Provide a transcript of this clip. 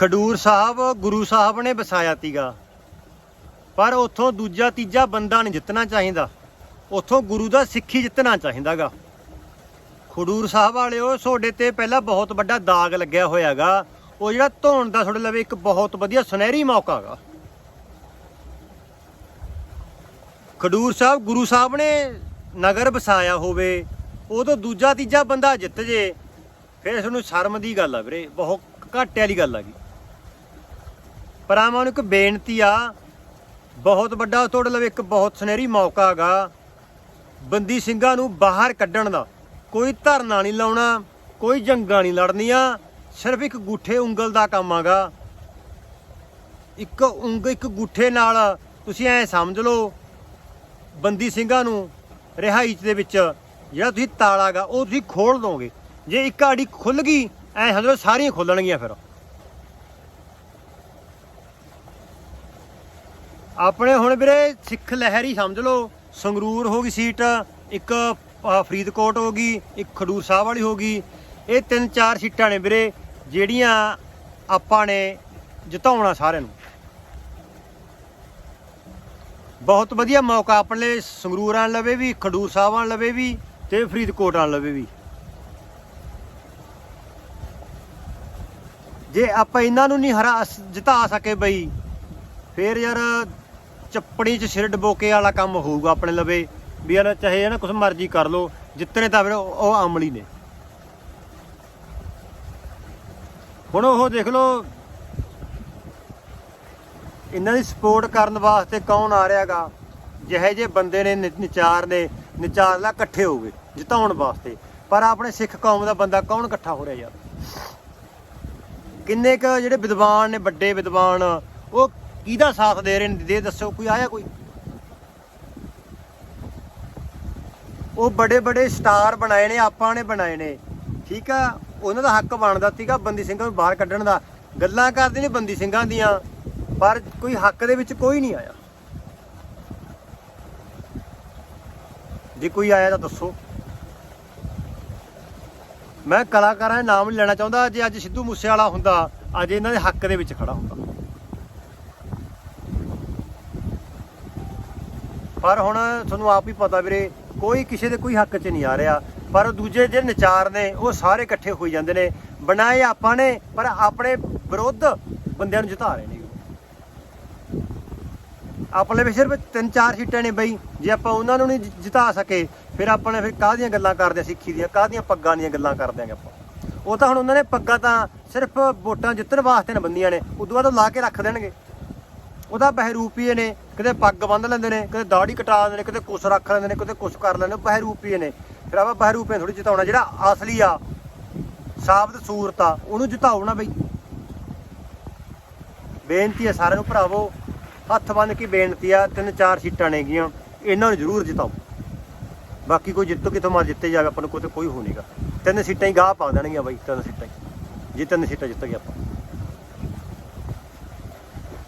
ਖਡੂਰ ਸਾਹਿਬ, ਗੁਰੂ ਸਾਹਿਬ ਨੇ ਵਸਾਇਆ ਤੀਗਾ। ਪਰ ਉੱਥੋਂ ਦੂਜਾ, ਤੀਜਾ ਬੰਦਾ ਨਹੀਂ ਜਿੱਤਣਾ ਚਾਹੀਦਾ। ਉੱਥੋਂ ਗੁਰੂ ਦਾ ਸਿੱਖੀ ਜਿੱਤਣਾ ਚਾਹੀਦਾਗਾ। ਖਡੂਰ ਸਾਹਿਬ ਵਾਲਿਓ ਤੁਹਾਡੇ ਤੇ ਪਹਿਲਾਂ ਬਹੁਤ ਵੱਡਾ ਦਾਗ ਲੱਗਿਆ ਹੋਇਆਗਾ। ਉਹ ਜਿਹੜਾ ਧੋਣ ਦਾ ਤੁਹਾਡੇ ਲਵੇ ਇੱਕ ਬਹੁਤ ਵਧੀਆ ਸੁਨਹਿਰੀ ਮੌਕਾ ਹੈਗਾ ਖਡੂਰ ਸਾਹਿਬ, ਗੁਰੂ ਸਾਹਿਬ ਨੇ ਨਗਰ ਵਸਾਇਆ ਹੋਵੇ, ਉਦੋਂ ਦੂਜਾ, ਤੀਜਾ ਬੰਦਾ ਜਿੱਤ ਜੇ, ਫਿਰ ਤੁਹਾਨੂੰ ਸ਼ਰਮ ਦੀ ਗੱਲ ਆ ਵੀਰੇ, ਬਹੁਤ ਘਾਟੇ ਵਾਲੀ ਗੱਲ ਆ ਗਈ। ਪਰ ਆਵਾਂ ਨੂੰ ਇੱਕ ਬੇਨਤੀ ਆ, ਬਹੁਤ ਵੱਡਾ ਤੁਹਾਡੇ ਲਈ ਇੱਕ ਬਹੁਤ ਸੁਨਹਿਰੀ ਮੌਕਾ ਹੈਗਾ। ਬੰਦੀ ਸਿੰਘਾਂ ਨੂੰ ਬਾਹਰ ਕੱਢਣ ਦਾ ਕੋਈ ਧਰਨਾ ਨਹੀਂ ਲਾਉਣਾ, ਕੋਈ ਜੰਗਾਂ ਨਹੀਂ ਲੜਨੀਆਂ, ਸਿਰਫ ਇੱਕ ਗੁੱਠੇ ਉਂਗਲ ਦਾ ਕੰਮ ਹੈਗਾ। ਇੱਕ ਉਂਗ, ਇੱਕ ਗੁੱਠੇ ਨਾਲ ਤੁਸੀਂ ਐ ਸਮਝ ਲਓ, ਬੰਦੀ ਸਿੰਘਾਂ ਨੂੰ ਰਿਹਾਈ ਦੇ ਵਿੱਚ ਜਿਹੜਾ ਤੁਸੀਂ ਤਾਲਾਗਾ ਉਹ ਤੁਸੀਂ ਖੋਲ ਦੋਗੇ। ਜੇ ਇੱਕ ਆੜੀ ਖੁੱਲ ਗਈ, ਐ ਸਮਝ ਲਓ ਸਾਰੀਆਂ ਖੁੱਲਣਗੀਆਂ ਫਿਰ। ਆਪਣੇ ਹੁਣ ਵੀਰੇ ਸਿੱਖ ਲਹਿਰ ਹੀ ਸਮਝ ਲਓ, ਸੰਗਰੂਰ ਹੋ ਗਈ ਸੀਟ, ਇੱਕ ਫਰੀਦਕੋਟ ਹੋ ਗਈ, ਇੱਕ ਖਡੂਰ ਸਾਹਿਬ ਵਾਲੀ ਹੋ ਗਈ। ਇਹ ਤਿੰਨ ਚਾਰ ਸੀਟਾਂ ਨੇ ਵੀਰੇ, ਜਿਹੜੀਆਂ ਆਪਾਂ ਨੇ ਜਿਤਾਉਣਾ ਸਾਰਿਆਂ ਨੂੰ। ਬਹੁਤ ਵਧੀਆ ਮੌਕਾ ਆਪਣੇ ਲਈ ਸੰਗਰੂਰ ਆਣ ਲਵੇ ਵੀ, ਖਡੂਰ ਸਾਹਿਬ ਆਣ ਲਵੇ ਵੀ ਤੇ ਫਰੀਦਕੋਟ ਆਣ ਲਵੇ ਵੀ। ਜੇ ਆਪਾਂ ਇਹਨਾਂ ਨੂੰ ਨਹੀਂ ਹਰਾ ਜਿਤਾ ਸਕੇ ਬਈ, ਫੇਰ ਯਾਰ ਚੱਪੜੀ 'ਚ ਸਿਰ ਡਬੋਕੇ ਵਾਲਾ ਕੰਮ ਹੋਊਗਾ ਆਪਣੇ ਲਵੇ। ਵੀ ਯਾਰ ਚਾਹੇ ਨਾ ਕੁਛ ਮਰਜ਼ੀ ਕਰ ਲੋ ਜਿੱਤਨੇ ਤਾਂ ਫਿਰ ਉਹ ਅਮਲੀ ਨੇ। ਹੁਣ ਉਹ ਦੇਖ ਲਓ, ਇਹਨਾਂ ਦੀ ਸਪੋਰਟ ਕਰਨ ਵਾਸਤੇ ਕੌਣ ਆ ਰਿਹਾਗਾ? ਜਿਹੇ ਜੇ ਬੰਦੇ ਨੇ, ਨਿ- ਨਿਚਾਰ ਨੇ ਨਿਚਾਰ ਨਿਚਾਰਲਾ ਇਕੱਠੇ ਹੋ ਗਏ, ਜਿਤਾਉਣ ਵਾਸਤੇ। ਪਰ ਆਪਣੇ ਸਿੱਖ ਕੌਮ ਦਾ ਬੰਦਾ ਕੌਣ ਇਕੱਠਾ ਹੋ ਰਿਹਾ ਯਾਰ? ਕਿੰਨੇ ਕ ਜਿਹੜੇ ਵਿਦਵਾਨ ਨੇ, ਵੱਡੇ ਵਿਦਵਾਨ, ਉਹ ਕਿਹਦਾ ਸਾਥ ਦੇ ਰਹੇ ਨੇ? ਦੇ ਦੱਸੋ, ਕੋਈ ਆਇਆ ਕੋਈ? ਉਹ ਬੜੇ ਬੜੇ ਸਟਾਰ ਬਣਾਏ ਨੇ, ਆਪਾਂ ਨੇ ਬਣਾਏ ਨੇ। ਠੀਕ ਆ? ਉਹਨਾਂ ਦਾ ਹੱਕ ਬਣਦਾ ਸੀਗਾ ਬੰਦੀ ਸਿੰਘਾਂ ਨੂੰ ਬਾਹਰ ਕੱਢਣ ਦਾ। ਗੱਲਾਂ ਕਰਦੇ ਨੇ ਬੰਦੀ ਸਿੰਘਾਂ ਦੀਆਂ, ਪਰ ਕੋਈ ਹੱਕ ਦੇ ਵਿੱਚ ਕੋਈ ਨਹੀਂ ਆਇਆ। ਜੇ ਕੋਈ ਆਇਆ ਤਾਂ ਦੱਸੋ। ਮੈਂ ਕਲਾਕਾਰਾਂ ਦੇ ਨਾਮ ਲੈਣਾ ਚਾਹੁੰਦਾ, ਜੇ ਅੱਜ ਸਿੱਧੂ ਮੂਸੇਵਾਲਾ ਹੁੰਦਾ, ਅੱਜ ਇਹਨਾਂ ਦੇ ਹੱਕ ਦੇ ਵਿੱਚ ਖੜਾ ਹੁੰਦਾ। ਪਰ ਹੁਣ ਤੁਹਾਨੂੰ ਆਪ ਹੀ ਪਤਾ ਵੀਰੇ, ਕੋਈ ਕਿਸੇ ਦੇ ਕੋਈ ਹੱਕ 'ਚ ਨਹੀਂ ਆ ਰਿਹਾ। ਪਰ ਦੂਜੇ ਜਿਹੜੇ ਨਚਾਰ ਨੇ, ਉਹ ਸਾਰੇ ਇਕੱਠੇ ਹੋਈ ਜਾਂਦੇ ਨੇ। ਬਣਾਏ ਆਪਾਂ ਨੇ, ਪਰ ਆਪਣੇ ਵਿਰੁੱਧ ਬੰਦਿਆਂ ਨੂੰ ਜਿਤਾ ਰਹੇ ਨੇ। ਆਪਣੇ ਵੀ ਸਿਰਫ ਤਿੰਨ ਚਾਰ ਸੀਟਾਂ ਨੇ ਬਈ। ਜੇ ਆਪਾਂ ਉਹਨਾਂ ਨੂੰ ਨਹੀਂ ਜਿਤਾ ਸਕੇ, ਫਿਰ ਆਪਾਂ ਨੇ ਫਿਰ ਕਾਹਦੀਆਂ ਗੱਲਾਂ ਕਰਦੇ ਆ ਸਿੱਖੀ ਦੀਆਂ ਕਾਹਦੀਆਂ ਪੱਗਾਂ ਦੀਆਂ ਗੱਲਾਂ ਕਰਦੇ ਆਂਗੇ ਆਪਾਂ। ਉਹ ਤਾਂ ਹੁਣ ਉਹਨਾਂ ਨੇ ਪੱਗਾਂ ਤਾਂ ਸਿਰਫ ਵੋਟਾਂ ਜਿੱਤਣ ਵਾਸਤੇ ਨੇ ਬੰਦੀਆਂ ਨੇ, ਉਦੋਂ ਬਾਅਦ ਲਾ ਕੇ ਰੱਖ ਦੇਣਗੇ। ਉਹਦਾ ਬਹਿਰੂਪੀਏ ਨੇ, ਕਿਤੇ ਪੱਗ ਬੰਨ ਲੈਂਦੇ ਨੇ, ਕਿਤੇ ਦਾੜੀ ਕਟਾ ਲੈਂਦੇ ਨੇ, ਕਿਤੇ ਕੁਛ ਰੱਖ ਲੈਂਦੇ ਨੇ, ਕਿਤੇ ਕੁਛ ਕਰ ਲੈਂਦੇ ਨੇ ਬਹਿਰੂਪੀਏ ਨੇ। ਫਿਰ ਆਪਾਂ ਬਹਿਰੂਪੀਏ ਥੋੜੀ ਜਿਤਾਉਣਾ, ਜਿਹੜਾ ਅਸਲੀ ਆ, ਸਾਬਤ ਸੂਰਤ ਆ, ਉਹਨੂੰ ਜਿਤਾਓ ਨਾ ਬਈ। ਬੇਨਤੀ ਹੈ ਸਾਰਿਆਂ ਨੂੰ, ਭਰਾਵੋ, ਹੱਥ ਬੰਨ ਕੇ ਬੇਨਤੀ ਆ, ਤਿੰਨ ਚਾਰ ਸੀਟਾਂ ਨੇਗੀਆਂ ਇਹਨਾਂ ਨੂੰ ਜ਼ਰੂਰ ਜਿਤਾਓ। ਬਾਕੀ ਕੋਈ ਜਿੱਤੋ ਕਿਥੋਂ ਮਰ ਜਿੱਤੇ ਜਾਵੇ, ਆਪਾਂ ਨੂੰ ਕੋਈ ਕੋਈ ਹੋ ਨਹੀਂਗਾ ਤਿੰਨ ਸੀਟਾਂ ਹੀ ਗਾਹ ਪਾ ਦੇਣਗੀਆਂ ਬਾਈ, ਤਿੰਨ ਸੀਟਾਂ ਹੀ। ਜੇ ਤਿੰਨ ਸੀਟਾਂ ਜਿੱਤ ਗਏ ਆਪਾਂ।